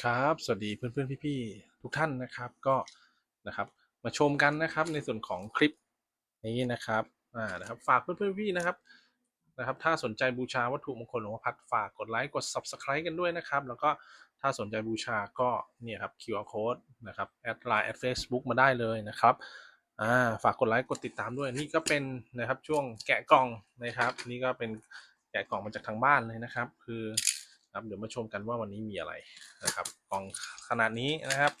ครับ สวัสดีเพื่อนๆ พี่ๆ ทุกท่านนะครับ ก็นะครับ มาชมกันนะครับในส่วนของคลิปนี้นะครับ อ่า นะครับ ฝากเพื่อนๆ พี่ๆนะครับ นะครับ ถ้าสนใจบูชาวัตถุมงคลหลวงพ่อพัดฝากกดไลค์ กด Subscribe กันด้วยนะครับ แล้วก็ถ้าสนใจบูชาก็เนี่ยครับ QR code นะครับ แอดไลน์แอดเฟซบุ๊กมาได้เลยนะครับ อ่า ฝากกดไลค์ กดติดตามด้วย นี่ก็เป็นนะครับช่วงแกะกล่องนะครับ นี่ก็เป็นแกะกล่องมาจากทางบ้านเลยนะครับ คือ ครับเดี๋ยวมาชมกันว่าวันนี้มีอะไรนะครับกล่องขนาดนี้นะครับ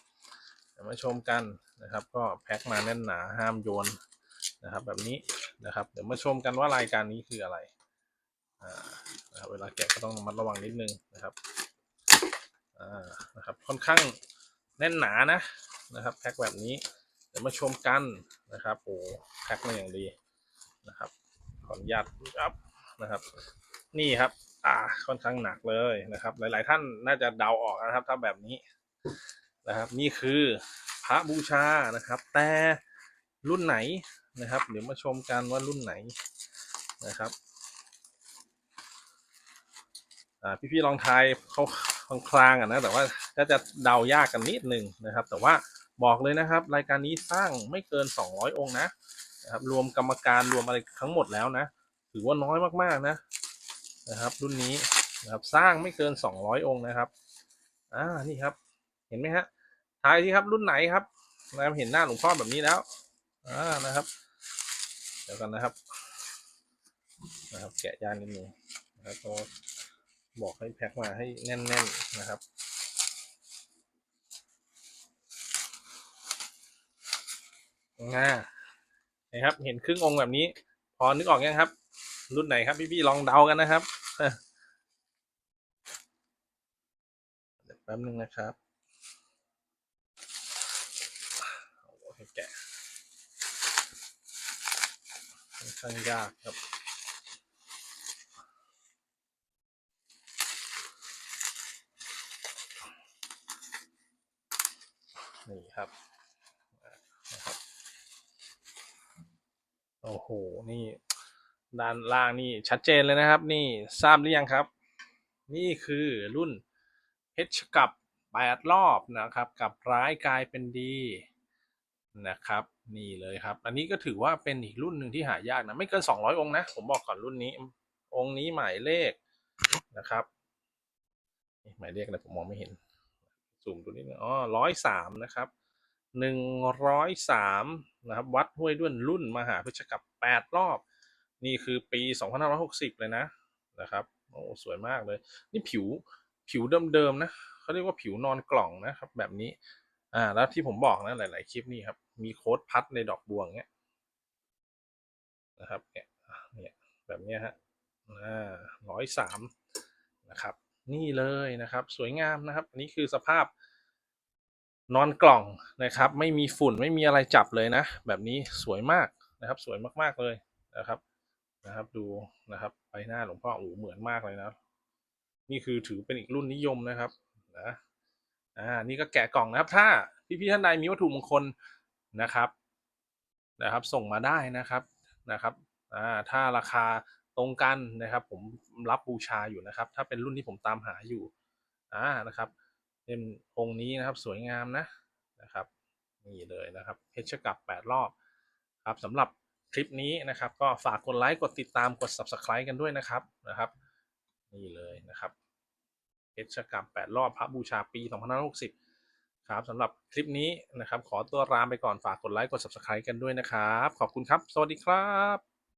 เดี๋ยวมาชมกันนะครับ ก็แพ็คมาแน่นหนาห้ามโยนนะครับ แบบนี้นะครับ เดี๋ยวมาชมกันว่ารายการนี้คืออะไรอ่านะครับเวลาแกะก็ต้องระมัดระวังนิดนึงนะครับอ่านะครับค่อนข้างแน่นหนานะนะครับแพ็คแบบนี้เดี๋ยวมาชมกันนะครับโอ้แพ็คมาอย่างดีนะครับขออนุญาตครับนะครับ นี่ครับ อ่า ค่อนข้างหนักเลยนะครับ หลาย ๆ ท่านน่าจะเดาออกนะครับ ถ้าแบบนี้นะครับ นี่คือพระบูชานะครับ แต่รุ่นไหนนะครับ เดี๋ยวมาชมกันว่ารุ่นไหนนะครับอ่าพี่ๆลองทายเขาคลางๆอะนะแต่ว่าก็จะเดายากกันนิดนึงนะครับ แต่ว่าบอกเลยนะครับ รายการนี้สร้างไม่เกิน 200 องค์นะนะครับ รวมกรรมการรวมอะไรทั้งหมดแล้วนะ ถือว่าน้อยมากๆนะ นะครับ รุ่นนี้นะครับสร้างไม่เกิน 200 องค์นะครับอ่านี่ครับ เห็นไหมฮะทายที่ครับรุ่นไหนครับนะครับเห็นหน้าหลวงพ่อแบบนี้แล้วอ่านะครับ เดี๋ยวกันนะครับนะครับแกะยานนิดนึงนะครับก็บอกให้แพ็คมาให้แน่นๆนะครับอ่านะครับ เห็นครึ่งองค์แบบนี้ พอนึกออกยังครับ รุ่นไหนครับ พี่ๆลองเดากันนะครับเดี๋ยวแป๊บนึงนะครับโอเคแกะค่อนข้างยากครับนี่ครับนะครับ โอ้โห นี่ ด้านล่างนี่ชัดเจนเลยนะครับ นี่ทราบหรือยังครับ นี่คือรุ่นเพชรกับแปดรอบนะครับ กับร้ายกลายเป็นดีนะครับ นี่เลยครับ อันนี้ก็ถือว่าเป็นอีกรุ่นหนึ่งที่หายากนะ ไม่เกิน 200 องค์นะ ผมบอกก่อนรุ่นนี้ องค์นี้หมายเลขนะครับนี่หมายเลขอะไรผมมองไม่เห็นซูมตัวนี้นึงอ๋อร้อยสามนะครับหนึ่งร้อยสามนะครับ วัดห้วยด้วนรุ่นมหาเพชรกับแปดรอบ นี่คือปี 2560 เลยนะนะครับโอ้สวยมากเลย นี่ผิวผิวเดิมๆนะเขาเรียกว่าผิวนอนกล่องนะครับ แบบนี้ อ่า แล้วที่ผมบอกนะหลายๆคลิปนี่ครับ มีโค้ดพัดในดอกบัวงเงี้ยนะครับเนี่ยเนี่ยแบบเนี้ยฮะอ่าร้อยสามนะครับ นี่เลยนะครับ สวยงามนะครับอันนี้คือสภาพนอนกล่องนะครับ ไม่มีฝุ่นไม่มีอะไรจับเลยนะ แบบนี้สวยมากนะครับ สวยมากๆเลยนะครับ นะครับ ดูนะครับใบหน้าหลวงพ่อโอ้โหเหมือนมากเลยนะ นี่คือถือเป็นอีกรุ่นนิยมนะครับนะอ่านี่ก็แกะกล่องนะครับ ถ้าพี่ๆท่านใดมีวัตถุมงคลนะครับนะครับ ส่งมาได้นะครับนะครับอ่าถ้าราคาตรงกันนะครับ ผมรับบูชาอยู่นะครับ ถ้าเป็นรุ่นที่ผมตามหาอยู่อ่านะครับเป็นองค์นี้นะครับสวยงามนะนะครับนี่เลยนะครับเพชรกับแปดรอบครับสำหรับ คลิปนี้นะครับ ก็ฝากกดไลค์กดติดตามกด subscribe กันด้วยนะครับนะครับ นี่เลยนะครับเพชรกับแปดรอบพระบูชาปี 2560 ครับสำหรับคลิปนี้นะครับ ขอตัวลาไปก่อนฝากกดไลค์กด subscribe กันด้วยนะครับ ขอบคุณครับ สวัสดีครับ